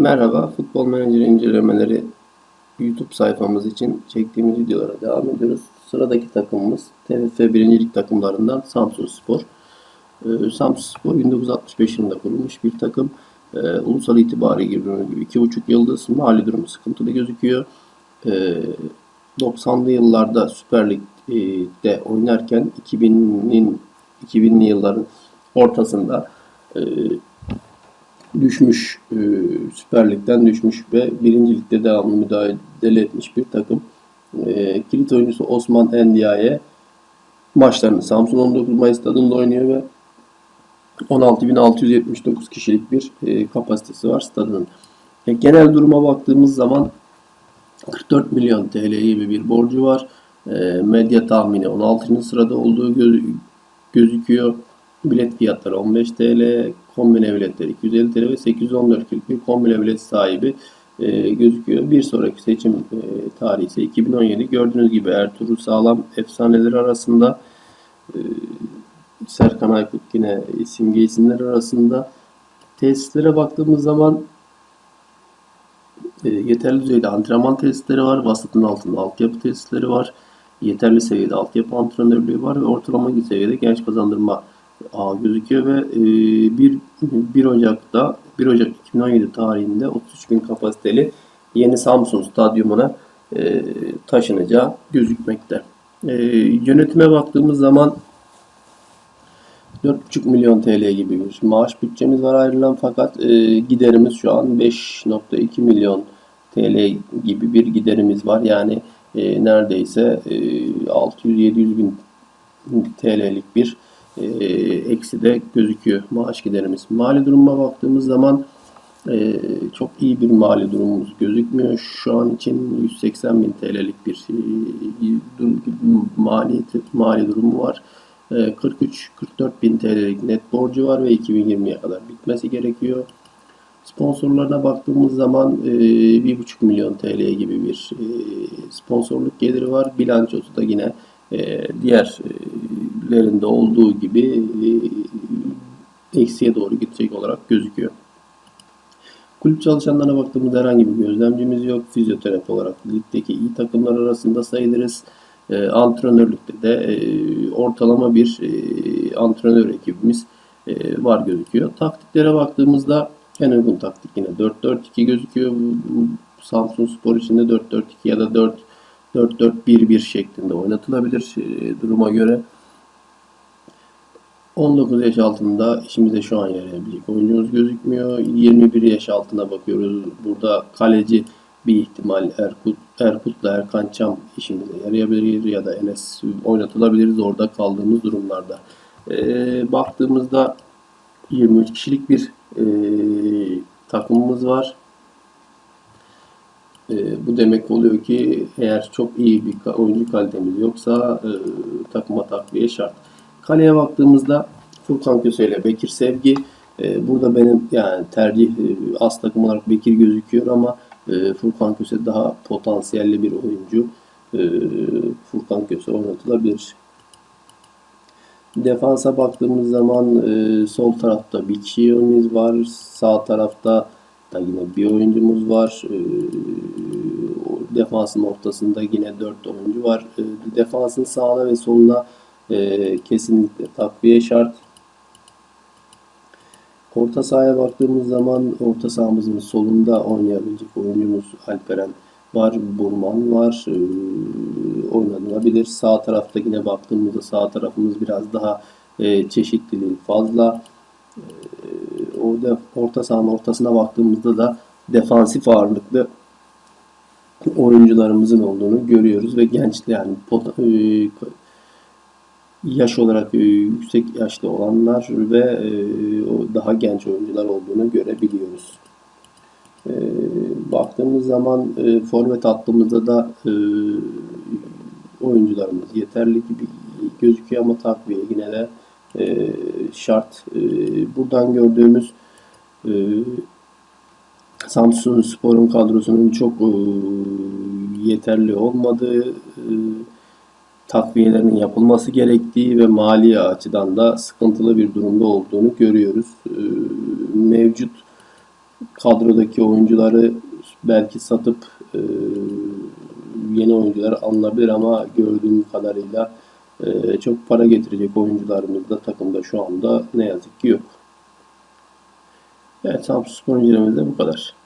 Merhaba, Futbol Menajer incelemeleri YouTube sayfamız için çektiğimiz videolara devam ediyoruz. Sıradaki takımımız TFF 1. Lig takımlarından Samsun Spor. Ee, Samsun Spor 1965 yılında kurulmuş bir takım. Ee, ulusal itibari gibi 2,5 yıldız. Mali durumu sıkıntılı gözüküyor. Ee, 90'lı yıllarda Süper Lig'de oynarken 2000'in 2000'li yılların ortasında e, düşmüş, e, Süper Lig'den düşmüş ve birinci ligde devamlı mücadele etmiş bir takım. E, kilit oyuncusu Osman Endiaye maçlarını Samsun 19 Mayıs stadında oynuyor ve 16.679 kişilik bir e, kapasitesi var stadının. E, genel duruma baktığımız zaman 44 milyon TL gibi bir borcu var. E, medya tahmini 16. sırada olduğu göz- gözüküyor. Bilet fiyatları 15 TL, kombine biletleri 250 TL ve 814 kişilik bir kombine bilet sahibi e, gözüküyor. Bir sonraki seçim e, tarihi ise 2017. Gördüğünüz gibi Ertuğrul Sağlam efsaneleri arasında e, Serkan Aykut yine simge isimler arasında. Tesislere baktığımız zaman e, yeterli düzeyde antrenman tesisleri var. Vasıtın altında altyapı tesisleri var. Yeterli seviyede altyapı antrenörlüğü var ve ortalama seviyede genç kazandırma ağı gözüküyor ve e, 1, 1 Ocak'ta 1 Ocak 2017 tarihinde 33 bin kapasiteli yeni Samsun Stadyumuna e, taşınacağı gözükmekte. E, yönetime baktığımız zaman 4,5 milyon TL gibi bir maaş bütçemiz var ayrılan fakat e, giderimiz şu an 5.2 milyon TL gibi bir giderimiz var. Yani e, neredeyse e, 600-700 bin TL'lik bir e, eksi de gözüküyor maaş giderimiz. Mali duruma baktığımız zaman e, çok iyi bir mali durumumuz gözükmüyor. Şu an için 180 bin TL'lik bir e, maliyeti, mali durumu var. E, 43-44 bin TL'lik net borcu var ve 2020'ye kadar bitmesi gerekiyor. Sponsorlarına baktığımız zaman e, 1,5 milyon TL gibi bir e, sponsorluk geliri var. Bilançosu da yine e, diğerlerinde olduğu gibi e, eksiye doğru gidecek olarak gözüküyor. Kulüp çalışanlarına baktığımızda herhangi bir gözlemcimiz yok. Fizyoterapi olarak ligdeki iyi takımlar arasında sayılırız. E, antrenörlükte de e, ortalama bir e, antrenör ekibimiz e, var gözüküyor. Taktiklere baktığımızda en uygun taktik yine 4-4-2 gözüküyor. Samsun Spor için de 4-4-2 ya da 4-4-1-1 şeklinde oynatılabilir e, duruma göre. 19 yaş altında işimize şu an yarayabilecek oyuncumuz gözükmüyor. 21 yaş altına bakıyoruz. Burada kaleci bir ihtimal Erkut, Erkut'la Erkan Çam işimize yarayabilir ya da Enes oynatılabiliriz orada kaldığımız durumlarda. Ee, baktığımızda 23 kişilik bir e, takımımız var. E, bu demek oluyor ki eğer çok iyi bir oyuncu kalitemiz yoksa e, takıma takviye şart. Kaleye baktığımızda Furkan Köse ile Bekir Sevgi. E, burada benim yani tercih e, az takım olarak Bekir gözüküyor ama e, Furkan Köse daha potansiyelli bir oyuncu. Furkan Köse oynatılabilir. Defansa baktığımız zaman sol tarafta bir kişimiz var. Sağ tarafta da yine bir oyuncumuz var. Defansın ortasında yine dört oyuncu var. Defansın sağına ve soluna e, kesinlikle takviye şart. Orta sahaya baktığımız zaman orta sahamızın solunda oynayabilecek oyuncumuz Alperen var, Burman var, e, oynanabilir. Sağ tarafta yine baktığımızda sağ tarafımız biraz daha e, çeşitliliği fazla. E, orada orta sahanın ortasına baktığımızda da defansif ağırlıklı oyuncularımızın olduğunu görüyoruz ve genç yani pot- e, yaş olarak e, yüksek yaşlı olanlar ve e, daha genç oyuncular olduğunu görebiliyoruz. E, baktığımız zaman forvet hattımızda da oyuncularımız yeterli gibi gözüküyor ama takviye yine de şart. Buradan gördüğümüz Samsun Spor'un kadrosunun çok yeterli olmadığı, takviyelerinin yapılması gerektiği ve mali açıdan da sıkıntılı bir durumda olduğunu görüyoruz. E, mevcut kadrodaki oyuncuları belki satıp e, yeni oyuncular alınabilir ama gördüğüm kadarıyla e, çok para getirecek oyuncularımız da takımda şu anda ne yazık ki yok. Evet Samsun Spor bu kadar.